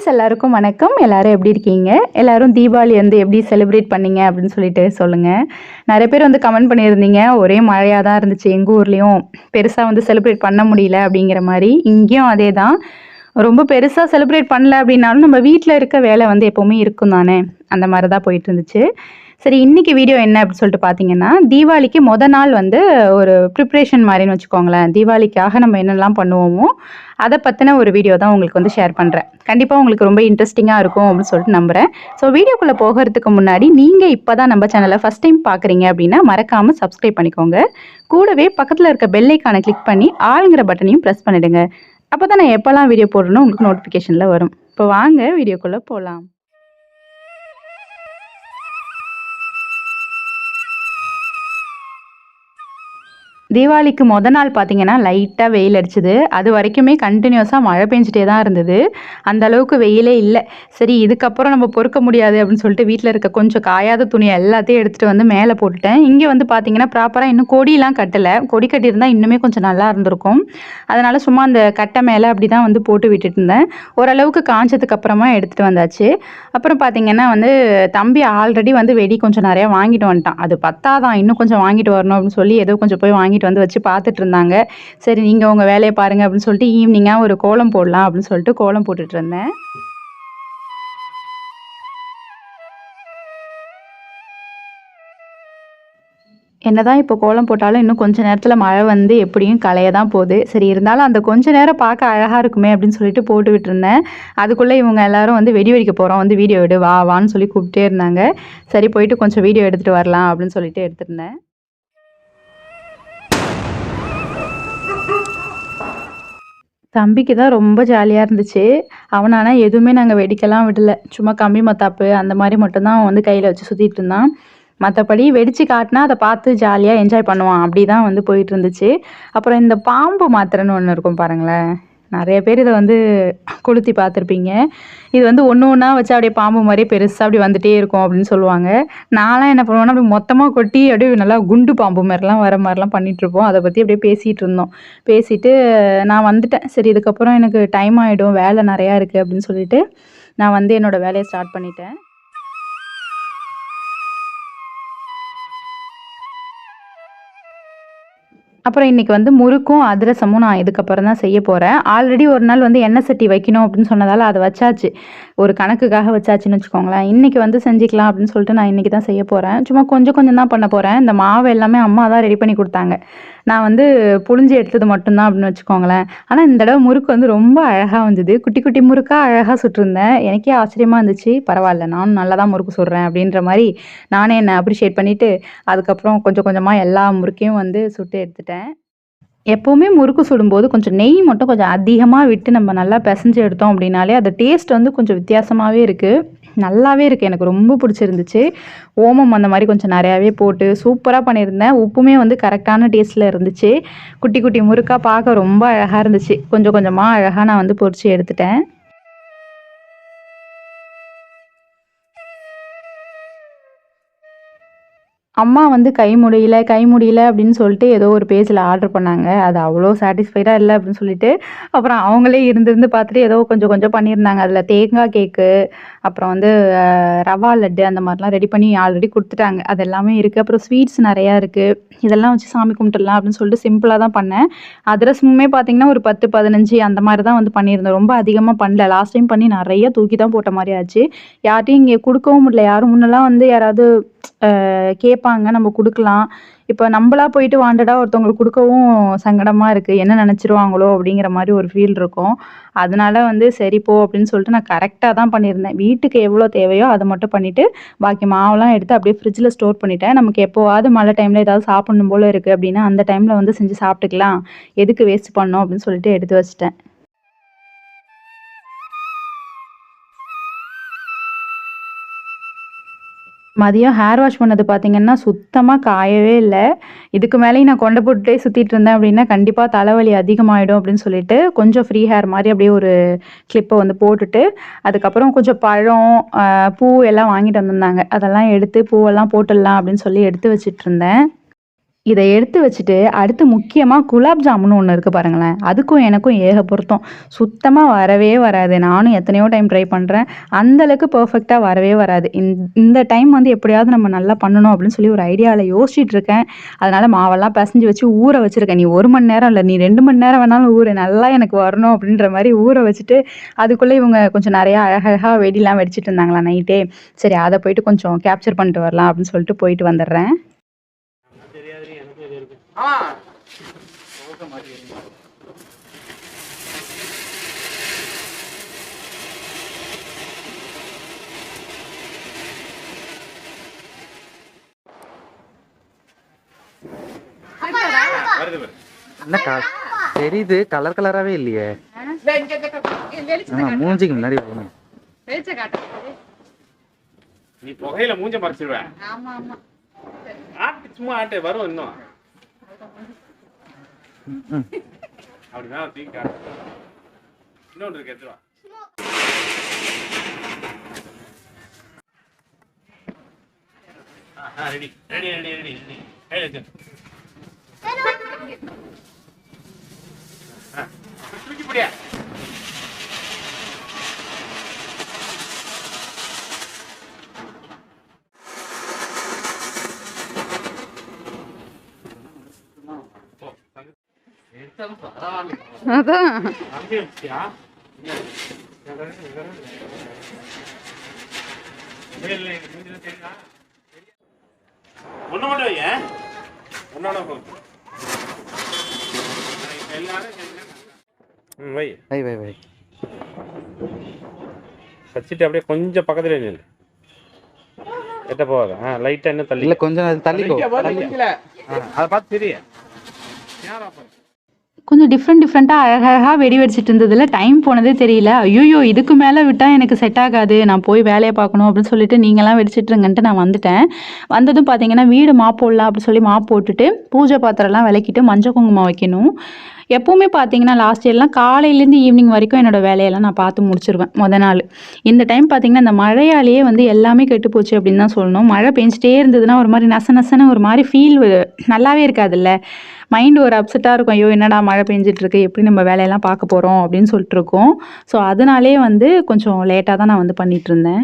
Friends எல்லாருக்கும் வணக்கம். எல்லாரும் எப்படி இருக்கீங்க? எல்லோரும் தீபாவளி வந்து எப்படி செலிப்ரேட் பண்ணீங்க அப்படின்னு சொல்லிட்டு சொல்லுங்கள் நிறைய பேர் வந்து கமெண்ட் பண்ணியிருந்தீங்க. ஒரே மழையாக தான் இருந்துச்சு எங்கள் ஊர்லேயும். பெருசாக வந்து செலிப்ரேட் பண்ண முடியல அப்படிங்கிற மாதிரி. இங்கேயும் அதே தான் ரொம்ப பெருசாக செலிப்ரேட் பண்ணல அப்படின்னாலும் நம்ம வீட்டில் இருக்க வேலை வந்து எப்போவுமே இருக்கும் தானே அந்த மாதிரி தான் போயிட்டு இருந்துச்சு. சரி இன்னைக்கு வீடியோ என்ன அப்படின்னு சொல்லிட்டு பார்த்தீங்கன்னா தீபாவளிக்கு முத நாள் வந்து ஒரு ப்ரிப்ரேஷன் மாதிரின்னு வச்சுக்கோங்களேன். தீபாவளிக்காக நம்ம என்னெல்லாம் பண்ணுவோமோ அதை பற்றின ஒரு வீடியோ தான் உங்களுக்கு வந்து ஷேர் பண்ணுறேன் கண்டிப்பாக உங்களுக்கு ரொம்ப இன்ட்ரெஸ்டிங்காக இருக்கும் அப்படின்னு சொல்லிட்டு நம்புகிறேன் ஸோ வீடியோக்குள்ளே போகிறதுக்கு முன்னாடி நீங்கள் இப்போ தான் நம்ம சேனலை ஃபஸ்ட் டைம் பார்க்குறீங்க அப்படின்னா மறக்காமல் சப்ஸ்கிரைப் பண்ணிக்கோங்க. கூடவே பக்கத்தில் இருக்க பெல்லைக்கான கிளிக் பண்ணி ஆளுங்கிற பட்டனையும் ப்ரெஸ் பண்ணிடுங்க. அப்போ தான் நான் எப்போல்லாம் வீடியோ போடுறேனோ உங்களுக்கு நோட்டிஃபிகேஷனில் வரும். இப்போ வாங்க வீடியோக்குள்ளே போகலாம் தீபாவளிக்கு முத நாள் பார்த்தீங்கன்னா லைட்டாக வெயில் அடிச்சுது. அது வரைக்குமே கண்டினியூஸாக மழை பெஞ்சிட்டே தான் இருந்தது. அந்த அளவுக்கு வெயிலே இல்லை. சரி இதுக்கப்புறம் நம்ம பொறுக்க முடியாது அப்படின்னு சொல்லிட்டு வீட்டில் இருக்க கொஞ்சம் காயாத துணி எல்லாத்தையும் எடுத்துகிட்டு வந்து மேலே போட்டுட்டேன். இங்கே வந்து பார்த்தீங்கன்னா ப்ராப்பராக இன்னும் கொடியெலாம் கட்டலை. கொடி கட்டியிருந்தால் இன்னுமே கொஞ்சம் நல்லா இருந்திருக்கும். அதனால் சும்மா அந்த கட்டை மேலே அப்படி தான் வந்து போட்டு விட்டுட்டு இருந்தேன். ஓரளவுக்கு காஞ்சதுக்கு அப்புறமா எடுத்துகிட்டு வந்தாச்சு. அப்புறம் பார்த்தீங்கன்னா வந்து தம்பி ஆல்ரெடி வந்து வெடி கொஞ்சம் நிறையா வாங்கிட்டு வந்துட்டான். அது பத்தாதான். இன்னும் கொஞ்சம் வாங்கிட்டு வரணும் அப்படின்னு சொல்லி ஏதோ கொஞ்சம் போய் வாங்கிட்டு வந்து வச்சு பார்த்துட்டு இருந்தாங்க சரி நீங்கள் உங்கள் வேலையை பாருங்கள் அப்படின்னு சொல்லிட்டு ஈவினிங்காக ஒரு கோலம் போடலாம் அப்படின்னு சொல்லிட்டு கோலம் போட்டுட்டு இருந்தேன். என்னதான் இப்போ கோலம் போட்டாலும் இன்னும் கொஞ்ச நேரத்தில் மழை வந்து எப்படியும் களைய தான் போகுது. சரி இருந்தாலும் அந்த கொஞ்ச நேரம் பார்க்க அழகாக இருக்குமே அப்படின்னு சொல்லிட்டு போட்டு விட்டுருந்தேன். அதுக்குள்ளே இவங்க எல்லாரும் வந்து வெடி வெடிக்க போகிறோம் வந்து வீடியோ எடு வா வான்னு சொல்லி கூப்பிட்டே இருந்தாங்க. சரி போயிட்டு கொஞ்சம் வீடியோ எடுத்துகிட்டு வரலாம் அப்படின்னு சொல்லிட்டு எடுத்துருந்தேன். தம்பிக்கு தான் ரொம்ப ஜாலியாக இருந்துச்சு. அவனானா எதுவுமே நாங்கள் வெடிக்கலாம் விடல. சும்மா கம்பி மத்தாப்பு அந்த மாதிரி மட்டும்தான் அவன் வந்து கையில் வச்சு சுற்றிட்டு இருந்தான். மற்றபடி வெடித்து காட்டினா அதை பார்த்து ஜாலியாக என்ஜாய் பண்ணுவான். அப்படி தான் வந்து போயிட்டு இருந்துச்சு. அப்புறம் இந்த பாம்பு மாத்திரைன்னு ஒன்று இருக்கும் பாருங்களேன். நிறைய பேர் இதை வந்து கொளுத்தி பார்த்துருப்பீங்க. இது வந்து ஒன்று ஒன்றா வச்சு அப்படியே பாம்பு மாதிரியே பெருசாக அப்படி வந்துகிட்டே இருக்கும் அப்படின்னு சொல்லுவாங்க. நான்லாம் என்ன பண்ணுவேன்னா அப்படி மொத்தமாக கொட்டி அப்படியே நல்லா குண்டு பாம்பு மாதிரிலாம் வர மாதிரிலாம் பண்ணிகிட்ருப்போம் அதை பற்றி அப்படியே பேசிகிட்டு இருந்தோம். பேசிட்டு நான் வந்துட்டேன். சரி இதுக்கப்புறம் எனக்கு டைம் ஆகிடும் வேலை நிறையா இருக்குது அப்படின்னு சொல்லிட்டு நான் வந்து என்னோடய வேலையை ஸ்டார்ட் பண்ணிட்டேன். அப்புறம் இன்றைக்கி வந்து முறுக்கும் அதிரசமும் நான் இதுக்கப்புறம் தான் செய்ய போகிறேன் ஆல்ரெடி ஒரு நாள் வந்து எண்ணெய் சட்டி வைக்கணும் அப்படின்னு சொன்னதால் அதை வச்சாச்சு. ஒரு கணக்குக்காக வச்சாச்சுன்னு வச்சுக்கோங்களேன். இன்றைக்கி வந்து செஞ்சுக்கலாம் அப்படின்னு சொல்லிட்டு நான் இன்றைக்கி தான் செய்ய போகிறேன் சும்மா கொஞ்சம் கொஞ்சம் தான் பண்ண போகிறேன் இந்த மாவு எல்லாமே அம்மா தான் ரெடி பண்ணி கொடுத்தாங்க. நான் வந்து புழிஞ்சு எடுத்தது மட்டும்தான் அப்படின்னு வச்சுக்கோங்களேன். ஆனால் இந்த தடவை முறுக்கு வந்து ரொம்ப அழகாக வந்தது. குட்டி குட்டி முறுக்காக அழகாக சுட்டிருந்தேன். எனக்கே ஆச்சரியமாக இருந்துச்சு. பரவாயில்ல நானும் நல்லா தான் முறுக்கு சுடுறேன் அப்படின்ற மாதிரி நானே என்னை அப்ரிஷியேட் பண்ணிவிட்டு அதுக்கப்புறம் கொஞ்சம் கொஞ்சமாக எல்லா முறுக்கையும் வந்து சுட்டு எடுத்துட்டேன். எப்போவுமே முறுக்கு சுடும்போது கொஞ்சம் நெய் மட்டும் கொஞ்சம் அதிகமாக விட்டு நம்ம நல்லா பிசைஞ்சு எடுத்தோம் அப்படின்னாலே அது டேஸ்ட் வந்து கொஞ்சம் வித்தியாசமாகவே இருக்குது நல்லாவே இருக்குது எனக்கு ரொம்ப பிடிச்சிருந்துச்சு. ஓமம் அந்த மாதிரி கொஞ்சம் நிறையாவே போட்டு சூப்பராக பண்ணியிருந்தேன். உப்புமே வந்து கரெக்டான டேஸ்ட்டில் இருந்துச்சு. குட்டி குட்டி முறுக்காக பார்க்க ரொம்ப அழகாக இருந்துச்சு. கொஞ்சம் கொஞ்சமாக அழகாக நான் வந்து பொறிச்சு எடுத்துட்டேன். அம்மா வந்து கை முடியல கை முடியல அப்படின்னு சொல்லிட்டு ஏதோ ஒரு பேஜில் ஆர்டர் பண்ணாங்க. அது அவ்வளோ சாட்டிஸ்ஃபைடாக இல்லை அப்படின்னு சொல்லிட்டு அப்புறம் அவங்களே இருந்திருந்து பார்த்துட்டு ஏதோ கொஞ்சம் கொஞ்சம் பண்ணியிருந்தாங்க. அதில் தேங்காய் கேக்கு அப்புறம் வந்து ரவா லட்டு அந்த மாதிரிலாம் ரெடி பண்ணி ஆல்ரெடி கொடுத்துட்டாங்க. அது எல்லாமே இருக்குது அப்புறம் ஸ்வீட்ஸ் நிறையா இருக்குது இதெல்லாம் வச்சு சாமி கும்பிட்டுடலாம் அப்படின்னு சொல்லிட்டு சிம்பிளாக தான் பண்ணேன். அதிரசமுமே பார்த்தீங்கன்னா ஒரு பத்து பதினஞ்சு அந்த மாதிரி தான் வந்து பண்ணியிருந்தேன். ரொம்ப அதிகமாக பண்ணல. லாஸ்ட் டைம் பண்ணி நிறைய தூக்கி தான் போட்ட மாதிரி ஆச்சு. யார்ட்டையும் இங்கே கொடுக்கவும் முடியல. யாரும் முன்னெல்லாம் வந்து யாராவது கேட்பாங்க நம்ம கொடுக்கலாம். இப்போ நம்மளா போயிட்டு வாண்டடாக ஒருத்தவங்களுக்கு கொடுக்கவும் சங்கடமாக இருக்குது என்ன நினச்சிருவாங்களோ அப்படிங்கிற மாதிரி ஒரு ஃபீல் இருக்கும். அதனால வந்து சரி போ அப்படின்னு சொல்லிட்டு நான் கரெக்டாக தான் பண்ணியிருந்தேன். வீட்டுக்கு எவ்வளோ தேவையோ அதை மட்டும் பண்ணிவிட்டு பாக்கி மாவுலாம் எடுத்து அப்படியே ஃப்ரிட்ஜில் ஸ்டோர் பண்ணிட்டேன். நமக்கு எப்போவாது மழை டைமில் ஏதாவது சாப்பிடணும் போல் இருக்குது அப்படின்னா அந்த டைமில் வந்து செஞ்சு சாப்பிட்டுக்கலாம். எதுக்கு வேஸ்ட் பண்ணோம் அப்படின்னு சொல்லிட்டு எடுத்து வச்சிட்டேன். மதியம் ஹேர் வாஷ் பண்ணது பார்த்தீங்கன்னா சுத்தமாக காயவே இல்லை. இதுக்கு மேலேயும் நான் கொண்டை போட்டுட்டே சுற்றிட்டு இருந்தேன் அப்படின்னா கண்டிப்பாக தலைவலி அதிகமாகிடும் அப்படின்னு சொல்லிட்டு கொஞ்சம் ஃப்ரீ ஹேர் மாதிரி அப்படியே ஒரு கிளிப்பை வந்து போட்டுட்டு அதுக்கப்புறம் கொஞ்சம் பழம் பூ எல்லாம் வாங்கிட்டு வந்திருந்தாங்க. அதெல்லாம் எடுத்து பூவெல்லாம் போட்டுடலாம் அப்படின்னு சொல்லி எடுத்து வச்சிட்டு இருந்தேன். இதை எடுத்து வச்சுட்டு அடுத்து முக்கியமாக குலாப் ஜாமுன் ஒன்று இருக்குது பாருங்களேன். அதுக்கும் எனக்கும் ஏக பொருத்தம். சுத்தமாக வரவே வராது. நானும் எத்தனையோ டைம் ட்ரை பண்ணுறேன் அந்தளவுக்கு பர்ஃபெக்டாக வரவே வராது. இந்த இந்த டைம் வந்து எப்படியாவது நம்ம நல்லா பண்ணணும் அப்படின்னு சொல்லி ஒரு ஐடியாவில் யோசிச்சுட்டு இருக்கேன். அதனால் மாவெல்லாம் பிசைஞ்சு வச்சு ஊற வச்சுருக்கேன். நீ ஒரு மணி நேரம் இல்லை நீ ரெண்டு மணி நேரம் வேணாலும் ஊறு. நல்லா எனக்கு வரணும் அப்படின்ற மாதிரி ஊற வச்சுட்டு அதுக்குள்ளே இவங்க கொஞ்சம் நிறையா அழகழகாக வெடிலாம் வெடிச்சிட்டு இருந்தாங்களா நைட்டே சரி அதை போயிட்டு கொஞ்சம் கேப்சர் பண்ணிட்டு வரலாம் அப்படின்னு சொல்லிட்டு போயிட்டு வந்துடுறேன். என்ன கா தெரியுது கலர் கலராகவே இல்லையே. மூஞ்சிக்கு முன்னாடி போகணும் நீ புகையில மூஞ்ச மறைச்சிடுவ ஆட்டு சும்மா ஆட்டு வரும் இன்னும். ம். அப்படிதான் தூக்கி இன்னொன்று இருக்கு எடுத்துவா ready ready ready ready ready கையில் தூக்கி பிடியா அதான். அங்கே வச்சியா ஒண்ணு மட்டும் வைங்க ஒன்னோட போதும். எல்லாரும் ம் வை. வை வை வை. வச்சுட்டு அப்படியே கொஞ்சம் பக்கத்துல நில்லு. எட்ட போகாத. ஆ லைட்டா இன்னும் தள்ளி இல்லை கொஞ்சம் தள்ளிக்கோ. தள்ளிக்கல அதை பார்த்து தெரிய. கொஞ்சம் டிஃப்ரெண்ட் டிஃப்ரெண்ட்டாக அழகழகாக வெடி வெடிச்சிட்டு இருந்ததில் டைம் போனதே தெரியல. ஐயோ இதுக்கு மேலே விட்டால் எனக்கு செட் ஆகாது. நான் போய் வேலையை பார்க்கணும் அப்படின்னு சொல்லிட்டு நீங்களாம் வெடிச்சிட்ருங்கன்ட்டு நான் வந்துட்டேன். வந்ததும் பார்த்தீங்கன்னா வீடு மாப் போடலாம் அப்படின்னு சொல்லி மாப் போட்டுட்டு பூஜை பாத்திரம்லாம் விளக்கிட்டு மஞ்சள் குங்குமம் வைக்கணும். எப்போவுமே பார்த்தீங்கன்னா லாஸ்ட் இயர்லாம் காலையிலேருந்து ஈவினிங் வரைக்கும் என்னோடய வேலையெல்லாம் நான் பார்த்து முடிச்சிருவேன் முத நாள். இந்த டைம் பார்த்தீங்கன்னா இந்த மழையாலேயே வந்து எல்லாமே கெட்டு போச்சு அப்படின்னு தான் சொல்லணும். மழை பெஞ்சிட்டே இருந்ததுன்னா ஒரு மாதிரி நச நசன்னு ஒரு மாதிரி ஃபீல் நல்லாவே இருக்காதுல்ல. மைண்ட் ஒரு அப்செட்டாக இருக்கும். ஐயோ என்னடா மழை பெஞ்சிட்ருக்கு எப்படி நம்ம வேலையெல்லாம் பார்க்க போகிறோம் அப்படின்னு சொல்லிட்டு இருக்கோம். ஸோ அதனாலே வந்து கொஞ்சம் லேட்டாக தான் நான் வந்து பண்ணிகிட்ருந்தேன் இருந்தேன்.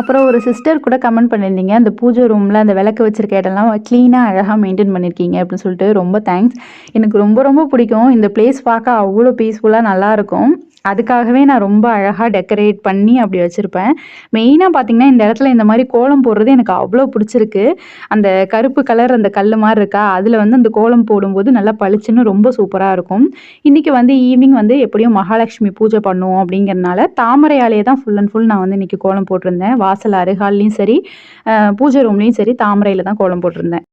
அப்புறம் ஒரு சிஸ்டர் கூட கமெண்ட் பண்ணியிருந்தீங்க. அந்த பூஜை ரூமில் அந்த விளக்கு வச்சிருக்க இடம்லாம் க்ளீனாக அழகாக மெயின்டைன் பண்ணியிருக்கீங்க அப்படின்னு சொல்லிட்டு ரொம்ப தேங்க்ஸ் எனக்கு ரொம்ப ரொம்ப பிடிக்கும். இந்த பிளேஸ் பார்க்க அவ்வளோ பீஸ்ஃபுல்லாக நல்லாயிருக்கும் அதுக்காகவே நான் ரொம்ப அழகாக டெக்கரேட் பண்ணி அப்படி வச்சுருப்பேன். மெயினாக பார்த்தீங்கன்னா இந்த இடத்துல இந்த மாதிரி கோலம் போடுறது எனக்கு அவ்வளோ பிடிச்சிருக்கு. அந்த கருப்பு கலர் அந்த கல் மாதிரி இருக்கா அதில் வந்து அந்த கோலம் போடும்போது நல்லா பளிச்சுன்னு ரொம்ப சூப்பராக இருக்கும். இன்றைக்கி வந்து ஈவினிங் வந்து எப்படியும் மகாலட்சுமி பூஜை பண்ணுவோம் அப்படிங்கிறனால தாமரையாலேயே தான் ஃபுல் அண்ட் ஃபுல் நான் வந்து இன்றைக்கி கோலம் போட்டிருந்தேன். வாசல் அருகால்லையும் சரி பூஜை ரூம்லேயும் சரி தாமரையில் தான் கோலம் போட்டிருந்தேன்.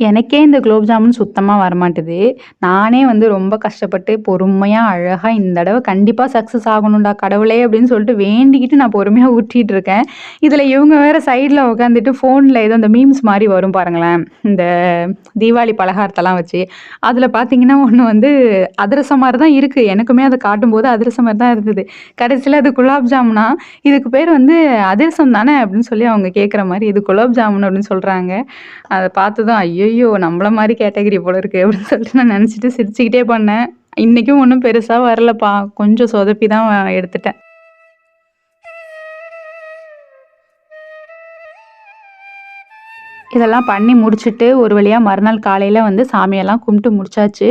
எனக்கே இந்த குலோப் ஜாமுன் சுத்தமாக வரமாட்டுது. நானே வந்து ரொம்ப கஷ்டப்பட்டு பொறுமையாக அழகாக இந்த தடவை கண்டிப்பாக சக்ஸஸ் ஆகணும்டா கடவுளே அப்படின்னு சொல்லிட்டு வேண்டிக்கிட்டு நான் பொறுமையாக ஊற்றிட்டு இருக்கேன். இதில் இவங்க வேறு சைடில் உட்காந்துட்டு ஃபோனில் ஏதோ இந்த மீம்ஸ் மாதிரி வரும் பாருங்களேன். இந்த தீபாவளி பலகாரத்தெல்லாம் வச்சு. அதில் பார்த்தீங்கன்னா ஒன்று வந்து அதிரசம் மாதிரி தான் இருக்குது எனக்குமே அதை காட்டும்போது அதிரசம் மாதிரி தான் இருந்தது. கடைசியில் அது குலாப் ஜாமுனா? இதுக்கு பேர் வந்து அதிரசம் தானே அப்படின்னு சொல்லி அவங்க கேட்குற மாதிரி இது குலாப் ஜாமுன் அப்படின்னு சொல்கிறாங்க அதை பார்த்து தான் ஐயோ ஐயோ நம்மள மாதிரி கேட்டகரி போல இருக்கு அப்படின்னு சொல்லிட்டு நான் நினச்சிட்டு சிரிச்சுக்கிட்டே பண்ணேன். இன்றைக்கும் ஒன்றும் பெருசாக வரலப்பா. கொஞ்சம் சொதப்பி தான் எடுத்துட்டேன். இதெல்லாம் பண்ணி முடிச்சுட்டு ஒரு வழியாக மறுநாள் காலையில் வந்து சாமியெல்லாம் கும்பிட்டு முடிச்சாச்சு.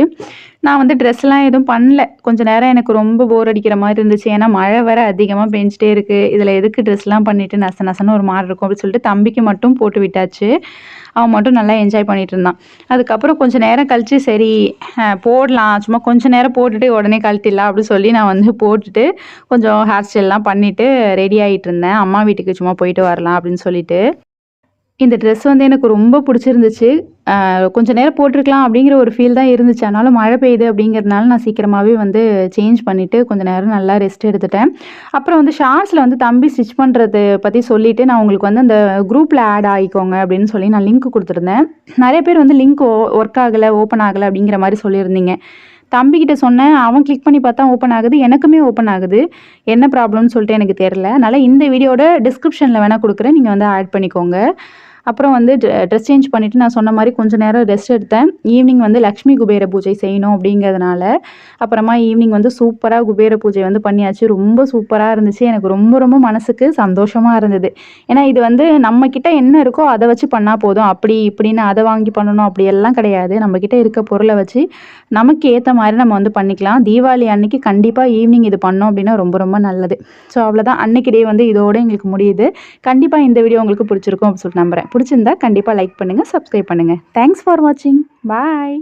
நான் வந்து ட்ரெஸ்லாம் எதுவும் பண்ணல. கொஞ்ச நேரம் எனக்கு ரொம்ப போர் அடிக்கிற மாதிரி இருந்துச்சு. ஏன்னா மழை வேற அதிகமாக பெஞ்சிட்டே இருக்குது இதில் எதுக்கு ட்ரெஸ்லாம் பண்ணிட்டு நச நசன்னு ஒரு மாதிரி இருக்கும் அப்படின்னு சொல்லிட்டு தம்பிக்கு மட்டும் போட்டு விட்டாச்சு. அவன் மட்டும் நல்லா என்ஜாய் பண்ணிட்டு இருந்தான். அதுக்கப்புறம் கொஞ்சம் நேரம் கழித்து சரி போடலாம். சும்மா கொஞ்ச நேரம் போட்டுட்டு உடனே கழட்டிடலாம் அப்படின்னு சொல்லி நான் வந்து போட்டுட்டு கொஞ்சம் ஹேர் ஸ்டைல்லாம் பண்ணிவிட்டு ரெடி ஆகிட்டு இருந்தேன். அம்மா வீட்டுக்கு சும்மா போயிட்டு வரலாம் அப்படின்னு சொல்லிட்டு. இந்த ட்ரெஸ் வந்து எனக்கு ரொம்ப பிடிச்சிருந்துச்சு. கொஞ்சம் நேரம் போட்டிருக்கலாம் அப்படிங்கிற ஒரு ஃபீல் தான் இருந்துச்சு. ஆனாலும் மழை பெய்யுது அப்படிங்கிறதுனால நான் சீக்கிரமாகவே வந்து சேஞ்ச் பண்ணிவிட்டு கொஞ்சம் நேரம் நல்லா ரெஸ்ட் எடுத்துட்டேன். அப்புறம் வந்து ஷார்ட்ஸில் வந்து தம்பி ஸ்டிச் பண்ணுறது பற்றி சொல்லிவிட்டு நான் உங்களுக்கு வந்து அந்த குரூப்பில் ஆட் ஆகிக்கோங்க அப்படின்னு சொல்லி நான் லிங்க் கொடுத்துருந்தேன். நிறைய பேர் வந்து லிங்க் ஒர்க் ஆகலை ஓப்பன் ஆகலை அப்படிங்கிற மாதிரி சொல்லியிருந்தீங்க. தம்பிக்கிட்ட சொன்னேன் அவன் கிளிக் பண்ணி பார்த்தா ஓப்பன் ஆகுது எனக்குமே ஓப்பன் ஆகுது. என்ன ப்ராப்ளம்னு சொல்லிட்டு எனக்கு தெரில அதனால் இந்த வீடியோட டிஸ்கிரிப்ஷனில் வேணால் கொடுக்குறேன். நீங்கள் வந்து ஆட் பண்ணிக்கோங்க. அப்புறம் வந்து ட்ரெஸ் சேஞ்ச் பண்ணிவிட்டு நான் சொன்ன மாதிரி கொஞ்சம் நேரம் ரெஸ்ட் எடுத்தேன். ஈவினிங் வந்து லக்ஷ்மி குபேர பூஜை செய்யணும் அப்படிங்கிறதுனால அப்புறமா ஈவினிங் வந்து சூப்பராக குபேர பூஜை வந்து பண்ணியாச்சு. ரொம்ப சூப்பராக இருந்துச்சு. எனக்கு ரொம்ப ரொம்ப மனசுக்கு சந்தோஷமாக இருந்தது. ஏன்னா இது வந்து நம்ம என்ன இருக்கோ அதை வச்சு பண்ணால் போதும். அப்படி இப்படின்னு அதை வாங்கி பண்ணணும். அப்படியெல்லாம் கிடையாது. நம்ம இருக்க பொருளை வச்சு நமக்கு ஏற்ற மாதிரி நம்ம வந்து பண்ணிக்கலாம். தீபாவளி அன்னைக்கு கண்டிப்பாக ஈவினிங் இது பண்ணோம் அப்படின்னா ரொம்ப ரொம்ப நல்லது. ஸோ அவ்வளோதான் அன்னைக்கு டே வந்து இதோட எங்களுக்கு முடியுது. கண்டிப்பாக இந்த வீடியோ உங்களுக்கு பிடிச்சிருக்கும் அப்படின்னு சொல்லிட்டு நம்புறேன். பிடிச்சிருந்தா கண்டிப்பாக லைக் பண்ணுங்கள் சப்ஸ்கிரைப் பண்ணுங்கள் தேங்க்ஸ் ஃபார் வாட்சிங் பாய்